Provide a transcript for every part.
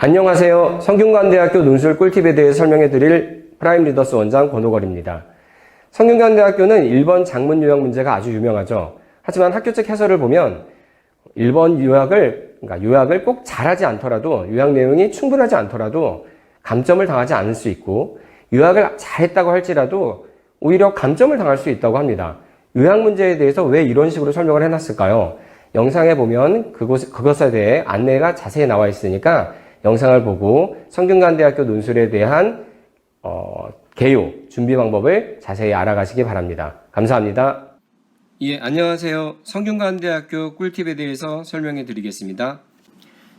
안녕하세요. 성균관대학교 논술 꿀팁에 대해 설명해 드릴 프라임 리더스 원장 권호걸입니다. 성균관대학교는 1번 장문 요약 문제가 아주 유명하죠. 하지만 학교 측 해설을 보면 1번 요약을, 그러니까 요약을 꼭 잘하지 않더라도 요약 내용이 충분하지 않더라도 감점을 당하지 않을 수 있고 요약을 잘했다고 할지라도 오히려 감점을 당할 수 있다고 합니다. 요약 문제에 대해서 왜 이런 식으로 설명을 해놨을까요? 영상에 보면 그곳, 그것에 대해 안내가 자세히 나와 있으니까 영상을 보고 성균관대학교 논술에 대한 어, 개요, 준비 방법을 자세히 알아가시기 바랍니다. 감사합니다. 예, 안녕하세요. 성균관대학교 꿀팁에 대해서 설명해 드리겠습니다.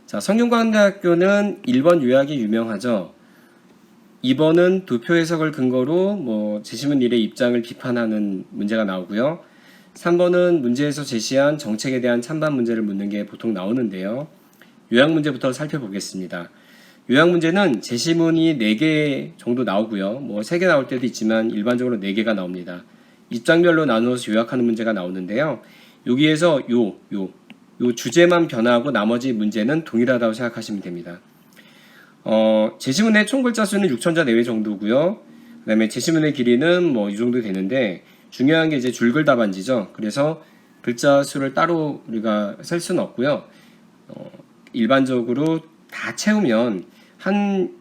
자, 성균관대학교는 1번 요약이 유명하죠. 2번은 도표 해석을 근거로 뭐 제시문 1의 입장을 비판하는 문제가 나오고요. 3번은 문제에서 제시한 정책에 대한 찬반 문제를 묻는 게 보통 나오는데요. 요약 문제부터 살펴보겠습니다. 요약 문제는 제시문이 4개 정도 나오고요. 뭐 3개 나올 때도 있지만 일반적으로 4개가 나옵니다. 입장별로 나누어서 요약하는 문제가 나오는데요. 여기에서 요, 요, 요 주제만 변화하고 나머지 문제는 동일하다고 생각하시면 됩니다. 어, 제시문의 총 글자 수는 6천자 내외 정도고요. 그 다음에 제시문의 길이는 뭐 이 정도 되는데 중요한 게 이제 줄글 답안지죠. 그래서 글자 수를 따로 우리가 셀 수는 없고요. 어, 일반적으로 다 채우면 한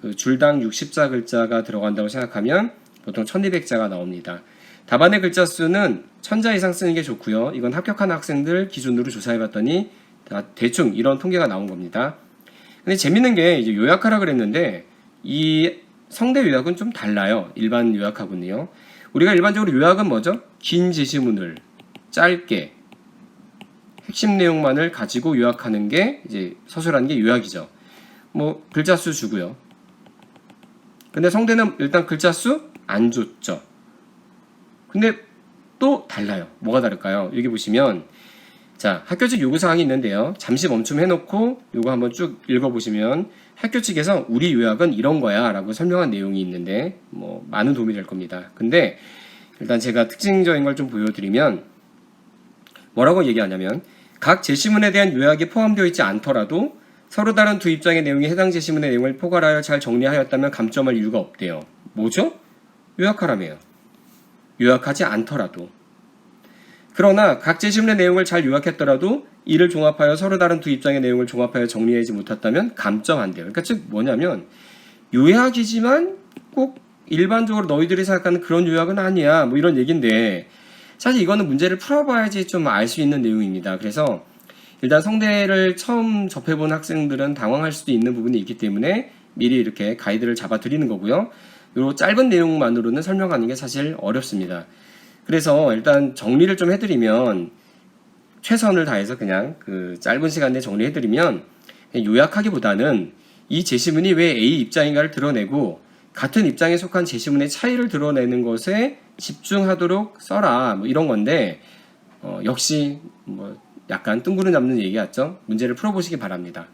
그 줄당 60자 글자가 들어간다고 생각하면 보통 1200자가 나옵니다. 답안의 글자 수는 1000자 이상 쓰는 게 좋고요. 이건 합격한 학생들 기준으로 조사해 봤더니 다 대충 이런 통계가 나온 겁니다. 근데 재밌는 게 이제 요약하라 그랬는데 이 성대 요약은 좀 달라요. 일반 요약하고는요. 우리가 일반적으로 요약은 뭐죠? 긴 제시문을 짧게 핵심 내용만을 가지고 요약하는 게 이제 서술하는 게 요약이죠. 뭐 글자 수 주고요. 근데 성대는 일단 글자 수 안 줬죠. 근데 또 달라요. 뭐가 다를까요? 여기 보시면 자 학교 측 요구 사항이 있는데요. 잠시 멈춤 해놓고 요거 한번 쭉 읽어보시면 학교 측에서 우리 요약은 이런 거야라고 설명한 내용이 있는데 뭐 많은 도움이 될 겁니다. 근데 일단 제가 특징적인 걸 좀 보여드리면 뭐라고 얘기하냐면 각 제시문에 대한 요약이 포함되어 있지 않더라도 서로 다른 두 입장의 내용이 해당 제시문의 내용을 포괄하여 잘 정리하였다면 감점할 이유가 없대요. 뭐죠? 요약하라며요. 요약하지 않더라도. 그러나 각 제시문의 내용을 잘 요약했더라도 이를 종합하여 서로 다른 두 입장의 내용을 종합하여 정리하지 못했다면 감점한대요. 그러니까 즉 뭐냐면 요약이지만 꼭 일반적으로 너희들이 생각하는 그런 요약은 아니야. 뭐 이런 얘기인데 사실 이거는 문제를 풀어봐야지 좀 알 수 있는 내용입니다. 그래서 일단 성대를 처음 접해본 학생들은 당황할 수도 있는 부분이 있기 때문에 미리 이렇게 가이드를 잡아 드리는 거고요. 요 짧은 내용만으로는 설명하는 게 사실 어렵습니다. 그래서 일단 정리를 좀 해드리면 최선을 다해서 그냥 그 짧은 시간 내에 정리해드리면 요약하기보다는 이 제시문이 왜 A 입장인가를 드러내고 같은 입장에 속한 제시문의 차이를 드러내는 것에 집중하도록 써라 뭐 이런 건데 어, 역시 뭐 약간 뜬구름 잡는 얘기 같죠? 문제를 풀어보시기 바랍니다.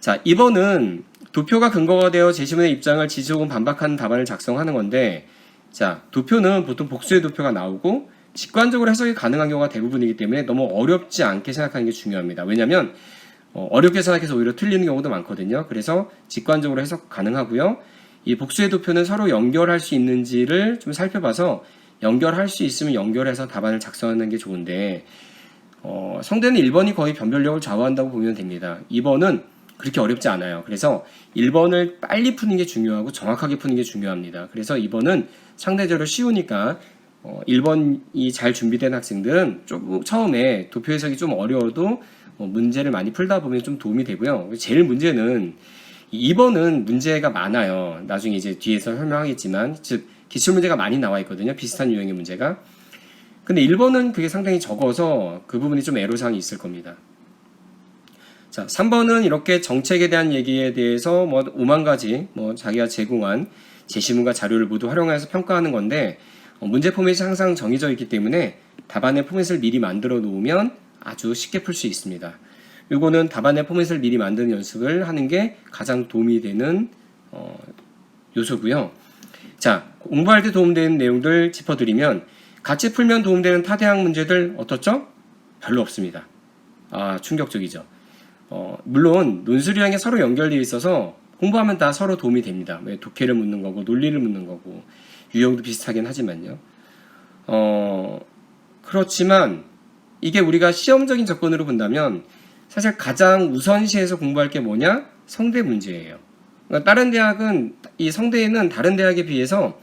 자, 2번은 도표가 근거가 되어 제시문의 입장을 지지 혹은 반박하는 답안을 작성하는 건데, 자, 도표는 보통 복수의 도표가 나오고, 직관적으로 해석이 가능한 경우가 대부분이기 때문에 너무 어렵지 않게 생각하는 게 중요합니다. 왜냐면, 어, 어렵게 생각해서 오히려 틀리는 경우도 많거든요. 그래서 직관적으로 해석 가능하고요. 이 복수의 도표는 서로 연결할 수 있는지를 좀 살펴봐서 연결할 수 있으면 연결해서 답안을 작성하는 게 좋은데, 어, 성대는 1번이 거의 변별력을 좌우한다고 보면 됩니다. 2번은 그렇게 어렵지 않아요. 그래서 1번을 빨리 푸는 게 중요하고 정확하게 푸는 게 중요합니다. 그래서 2번은 상대적으로 쉬우니까 어, 1번이 잘 준비된 학생들은 좀 처음에 도표 해석이 좀 어려워도 어, 문제를 많이 풀다 보면 좀 도움이 되고요. 제일 문제는 2번은 문제가 많아요. 나중에 이제 뒤에서 설명하겠지만 즉 기출 문제가 많이 나와 있거든요. 비슷한 유형의 문제가. 근데 1번은 그게 상당히 적어서 그 부분이 좀 애로사항이 있을 겁니다. 자, 3번은 이렇게 정책에 대한 얘기에 대해서 뭐 5만 가지 뭐 자기가 제공한 제시문과 자료를 모두 활용해서 평가하는 건데 어, 문제 포맷이 항상 정해져 있기 때문에 답안의 포맷을 미리 만들어 놓으면 아주 쉽게 풀 수 있습니다. 요거는 답안의 포맷을 미리 만드는 연습을 하는 게 가장 도움이 되는 어, 요소고요. 자, 공부할 때 도움되는 내용들 짚어드리면 같이 풀면 도움되는 타대학 문제들 어떻죠? 별로 없습니다. 아, 충격적이죠. 어, 물론 논술이라는 게 서로 연결되어 있어서 공부하면 다 서로 도움이 됩니다. 왜 독해를 묻는 거고 논리를 묻는 거고 유형도 비슷하긴 하지만요. 어, 그렇지만 이게 우리가 시험적인 접근으로 본다면 사실 가장 우선시해서 공부할 게 뭐냐? 성대 문제예요. 그러니까 다른 대학은 이 성대에는 다른 대학에 비해서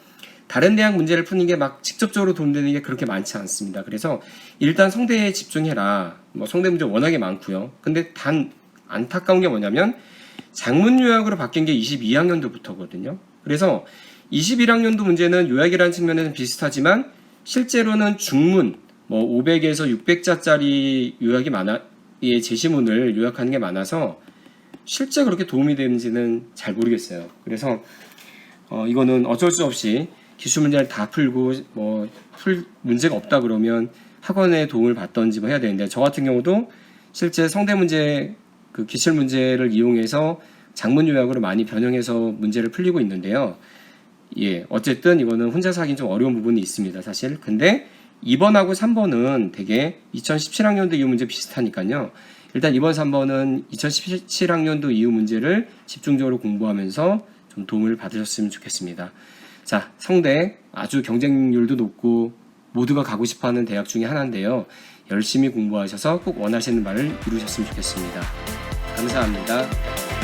다른 대학 문제를 푸는 게 막 직접적으로 도움되는 게 그렇게 많지 않습니다. 그래서 일단 성대에 집중해라. 뭐 성대 문제 워낙에 많고요. 근데 단 안타까운 게 뭐냐면 장문 요약으로 바뀐 게 22학년도부터거든요. 그래서 21학년도 문제는 요약이라는 측면에는 비슷하지만 실제로는 중문 뭐 500에서 600자짜리 요약이 많아 의 제시문을 요약하는 게 많아서 실제 그렇게 도움이 되는지는 잘 모르겠어요. 그래서 어, 이거는 어쩔 수 없이 기출 문제를 다 풀고 뭐 풀 문제가 없다 그러면 학원의 도움을 받던지 뭐 해야 되는데 저 같은 경우도 실제 성대 문제 그 기출 문제를 이용해서 장문 요약으로 많이 변형해서 문제를 풀리고 있는데요. 예, 어쨌든 이거는 혼자서 하긴 좀 어려운 부분이 있습니다, 사실. 근데 2번하고 3번은 되게 2017학년도 이후 문제 비슷하니까요. 일단 2번, 3번은 2017학년도 이후 문제를 집중적으로 공부하면서 좀 도움을 받으셨으면 좋겠습니다. 자, 성대 아주 경쟁률도 높고 모두가 가고 싶어 하는 대학 중에 하나인데요. 열심히 공부하셔서 꼭 원하시는 바를 이루셨으면 좋겠습니다. 감사합니다.